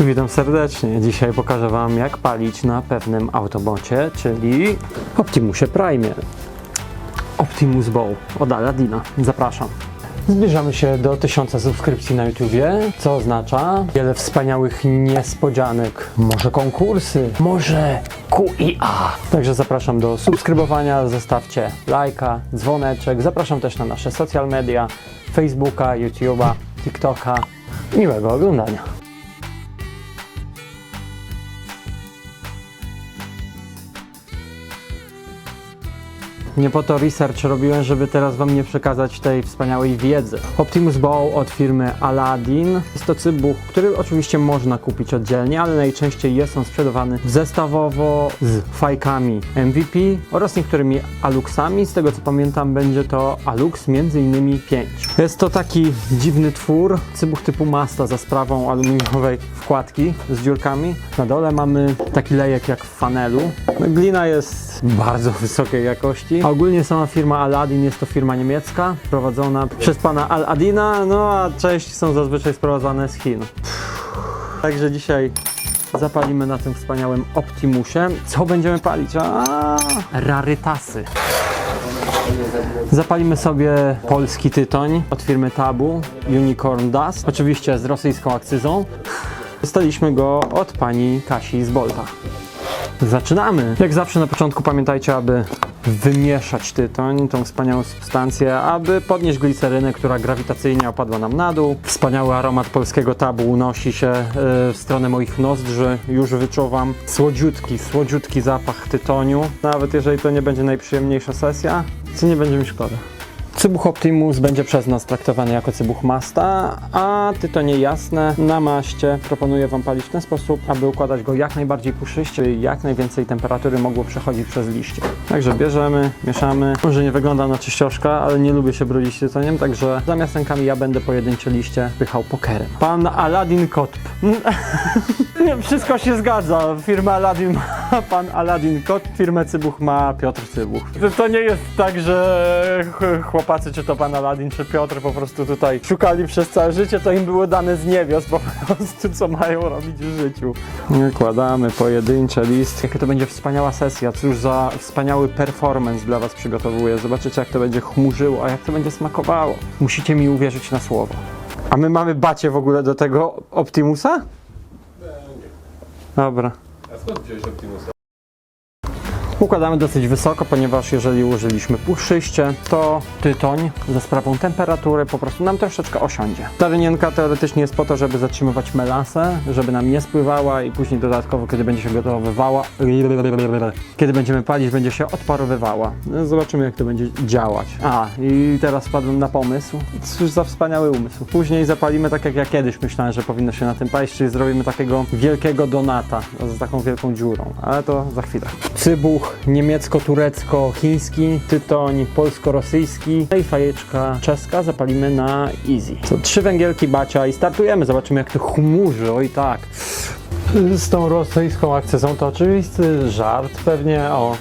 Witam serdecznie. Dzisiaj pokażę Wam jak palić na pewnym autobocie, czyli Optimusie Prime. Optimus Bow od Aladina. Zapraszam. Zbliżamy się do 1000 subskrypcji na YouTubie, co oznacza wiele wspaniałych niespodzianek, może konkursy, może QIA. Także zapraszam do subskrybowania, zostawcie lajka, dzwoneczek. Zapraszam też na nasze social media, Facebooka, YouTube'a, TikToka. Miłego oglądania. Nie po to research robiłem, żeby teraz Wam nie przekazać tej wspaniałej wiedzy. Optimus Bow od firmy Aladdin. Jest to cybuch, który oczywiście można kupić oddzielnie, ale najczęściej jest on sprzedawany zestawowo z fajkami MVP oraz niektórymi aluxami. Z tego co pamiętam będzie to alux między innymi 5. Jest to taki dziwny twór, cybuch typu masta za sprawą aluminiowej wkładki z dziurkami. Na dole mamy taki lejek jak w fanelu. Glina jest bardzo wysokiej jakości. A ogólnie sama firma Aladdin jest to firma niemiecka, prowadzona przez pana Aladina, no a części są zazwyczaj sprowadzane z Chin. Także dzisiaj zapalimy na tym wspaniałym Optimusie. Co będziemy palić? A, rarytasy. Zapalimy sobie polski tytoń od firmy Tabu, Unicorn Dust, oczywiście z rosyjską akcyzą. Dostaliśmy go od pani Kasi z Bolta. Zaczynamy! Jak zawsze na początku pamiętajcie, aby wymieszać tytoń, tą wspaniałą substancję, aby podnieść glicerynę, która grawitacyjnie opadła nam na dół. Wspaniały aromat polskiego tabu unosi się e, w stronę moich nozdrzy. Już wyczuwam słodziutki, słodziutki zapach tytoniu. Nawet jeżeli to nie będzie najprzyjemniejsza sesja, co nie będzie mi szkoda. Cybuch Optimus będzie przez nas traktowany jako cybuch masta, a tytonie jasne na maście proponuję Wam palić w ten sposób, aby układać go jak najbardziej puszyście i jak najwięcej temperatury mogło przechodzić przez liście. Także bierzemy, mieszamy. Może nie wygląda na czyścioszka, ale nie lubię się brudzić tytoniem, także zamiast rękami ja będę pojedyncze liście pychał pokerem. Pan Aladdin Kotp. Wszystko się zgadza. Firma Aladdin ma pan Aladdin Kot, firmę Cybuch ma Piotr Cybuch. To, nie jest tak, że ch- chłopacy, czy to pan Aladdin, czy Piotr po prostu tutaj szukali przez całe życie, to im było dane z niebios po prostu, co mają robić w życiu. Kładamy pojedyncze listy. Jaka to będzie wspaniała sesja, cóż za wspaniały performance dla was przygotowuję. Zobaczycie, jak to będzie chmurzyło, a jak to będzie smakowało. Musicie mi uwierzyć na słowo. A my mamy bacie w ogóle do tego Optimusa? Dobra. A skąd wziąłeś Optimusa? Układamy dosyć wysoko, ponieważ jeżeli użyliśmy puszyście, to tytoń za sprawą temperatury po prostu nam troszeczkę osiądzie. Ta rynienka teoretycznie jest po to, żeby zatrzymywać melasę, żeby nam nie spływała i później dodatkowo, kiedy będzie się gotowywała, kiedy będziemy palić, będzie się odparowywała. No, Zobaczymy, jak to będzie działać. A, i teraz wpadłem na pomysł. Cóż za wspaniały umysł. Później zapalimy tak, jak ja kiedyś myślałem, że powinno się na tym paść, czyli zrobimy takiego wielkiego donata z taką wielką dziurą. Ale to za chwilę. Cybuch niemiecko-turecko-chiński, tytoń polsko-rosyjski i fajeczka czeska zapalimy na easy. Trzy węgielki bacia i startujemy. Zobaczymy, jak to chmurzy. Oj tak. Z tą rosyjską akcesą to oczywisty żart. Pewnie, o,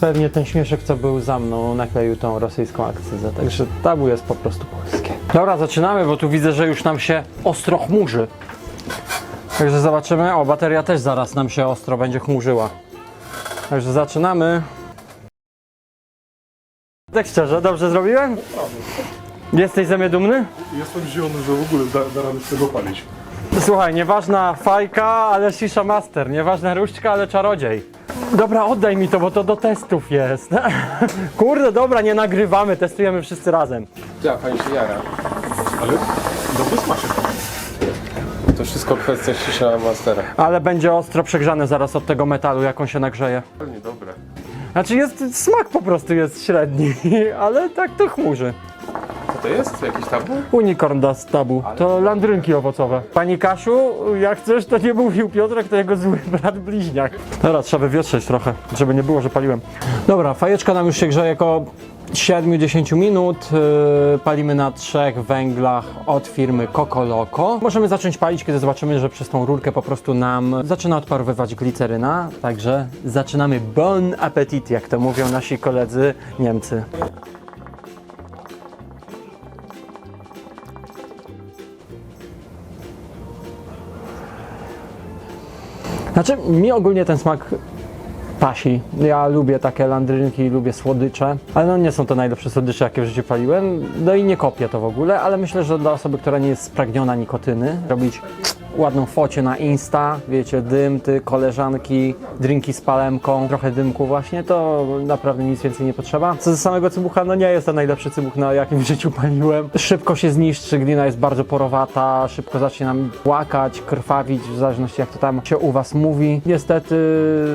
pewnie ten śmieszek, co był za mną, nakleił tą rosyjską akcyzę. Także tabu jest po prostu polskie. Dobra, zaczynamy, bo tu widzę, że już nam się ostro chmurzy. Także zobaczymy. O, bateria też zaraz nam się ostro będzie chmurzyła. Także zaczynamy. Tak szczerze, dobrze zrobiłem? Jesteś ze mnie dumny? Jestem zdziwiony, że w ogóle da, da radę z tego palić. Słuchaj, nieważna fajka, ale shisha master. Nieważna różdżka, ale czarodziej. Dobra, oddaj mi to, bo to do testów jest. Kurde, dobra, nie nagrywamy, testujemy wszyscy razem. Ja, fajnie się jara. Ale dobry smaczek. To wszystko kwestia Shisha Mastera. Ale będzie ostro przegrzane zaraz od tego metalu, jak on się nagrzeje. Pewnie dobre. Znaczy jest, smak po prostu jest średni, ale tak to chmurzy. Co to jest? Jakiś tabu? Unicorn Dust Tabu. To landrynki owocowe. Pani Kasiu, jak chcesz, to nie mówił Piotrek, to jego zły brat bliźniak. Dobra, trzeba wywietrzyć trochę, żeby nie było, że paliłem. Dobra, fajeczka nam już się grzeje około 7-10 minut. Yy, palimy na trzech węglach od firmy Coco Loco. Możemy zacząć palić, kiedy zobaczymy, że przez tą rurkę po prostu nam zaczyna odparowywać gliceryna. Także zaczynamy bon appetit, jak to mówią nasi koledzy Niemcy. Znaczy, mi ogólnie ten smak pasi. Ja lubię takie landrynki, lubię słodycze, ale no nie są to najlepsze słodycze, jakie w życiu paliłem. No i nie kopię to w ogóle, ale myślę, że dla osoby, która nie jest spragniona nikotyny, robić ładną focie na Insta, wiecie, dym, ty, koleżanki, drinki z palemką, trochę dymku właśnie, to naprawdę nic więcej nie potrzeba. Co do samego cybucha, no nie jest to najlepszy cybuch, na jakim w życiu paliłem. Szybko się zniszczy, glina jest bardzo porowata, szybko zacznie nam płakać, krwawić, w zależności jak to tam się u Was mówi. Niestety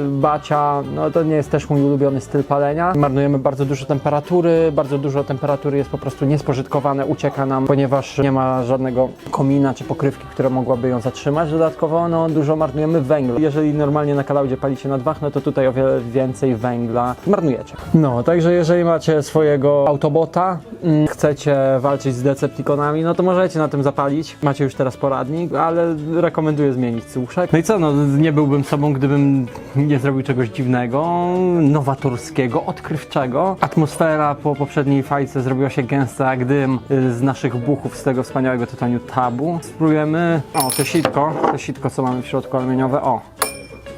bacia, no to nie jest też mój ulubiony styl palenia. Marnujemy bardzo dużo temperatury, bardzo dużo temperatury jest po prostu niespożytkowane, ucieka nam, ponieważ nie ma żadnego komina czy pokrywki, która mogłaby ją zatrzymać. Dodatkowo no, dużo marnujemy węgla. Jeżeli normalnie na kalaudzie palicie na dwach, no to tutaj o wiele więcej węgla marnujecie. No, także jeżeli macie swojego autobota, mm, chcecie walczyć z Decepticonami, no to możecie na tym zapalić. Macie już teraz poradnik, ale rekomenduję zmienić cuszek. No i co, no nie byłbym sobą, gdybym nie zrobił czegoś dziwnego, nowatorskiego, odkrywczego. Atmosfera po poprzedniej fajce zrobiła się gęsta jak dym y, z naszych buchów, z tego wspaniałego tytoniu tabu. Spróbujemy, o, to sitko, to sitko, co mamy w środku aluminiowe, o.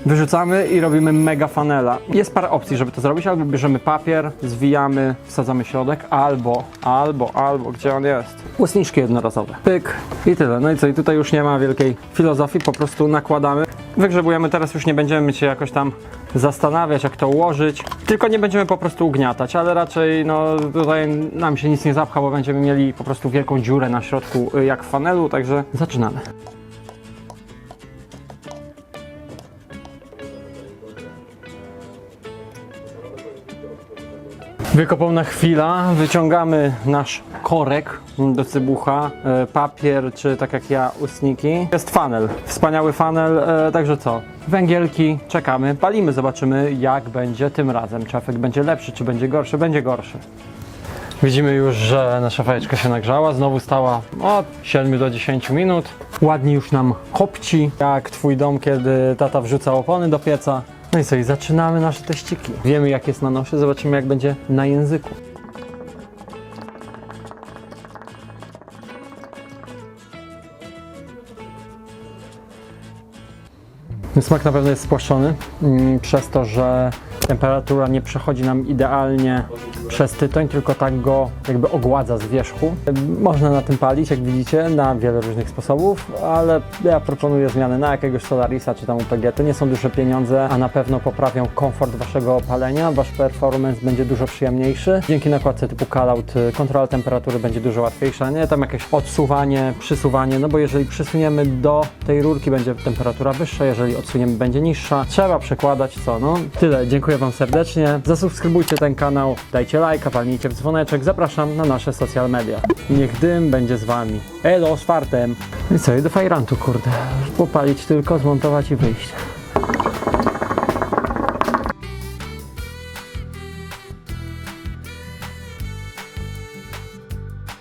Wyrzucamy i robimy mega fanela. Jest parę opcji, żeby to zrobić. Albo bierzemy papier, zwijamy, wsadzamy środek, albo, albo, albo, gdzie on jest? Łysniczki jednorazowe. Pyk i tyle. No i co? I tutaj już nie ma wielkiej filozofii, po prostu nakładamy. Wygrzebujemy, teraz już nie będziemy się jakoś tam zastanawiać, jak to ułożyć. Tylko nie będziemy po prostu ugniatać, ale raczej no tutaj nam się nic nie zapcha, bo będziemy mieli po prostu wielką dziurę na środku, y, jak w fanelu, także zaczynamy. Wykopana chwila, wyciągamy nasz korek do cybucha, e, papier czy tak jak ja ustniki. Jest fanel, wspaniały fanel, e, także co? Węgielki, czekamy, palimy, zobaczymy jak będzie tym razem. Czy efekt będzie lepszy, czy będzie gorszy? Będzie gorszy. Widzimy już, że nasza fajeczka się nagrzała, znowu stała od 7 do 10 minut. Ładnie już nam kopci, jak twój dom, kiedy tata wrzuca opony do pieca. No i co, i zaczynamy nasze teściki. Wiemy jak jest na nosie, zobaczymy jak będzie na języku. Smak na pewno jest spłaszczony, mm, przez to, że temperatura nie przechodzi nam idealnie przez tytoń, tylko tak go jakby ogładza z wierzchu. Można na tym palić, jak widzicie, na wiele różnych sposobów, ale ja proponuję zmianę na jakiegoś Solarisa czy tam UPG. To nie są duże pieniądze, a na pewno poprawią komfort waszego palenia, wasz performance będzie dużo przyjemniejszy. Dzięki nakładce typu Callout y, kontrola temperatury będzie dużo łatwiejsza, nie tam jakieś odsuwanie, przysuwanie, no bo jeżeli przysuniemy do tej rurki będzie temperatura wyższa, jeżeli odsuniemy będzie niższa. Trzeba przekładać co, no tyle. Dziękuję wam serdecznie. Zasubskrybujcie ten kanał, dajcie lajka, palnijcie w dzwoneczek. Zapraszam na nasze social media. Niech dym będzie z wami. Elo, z fartem. I co, i do fajrantu, kurde. Popalić tylko, zmontować i wyjść.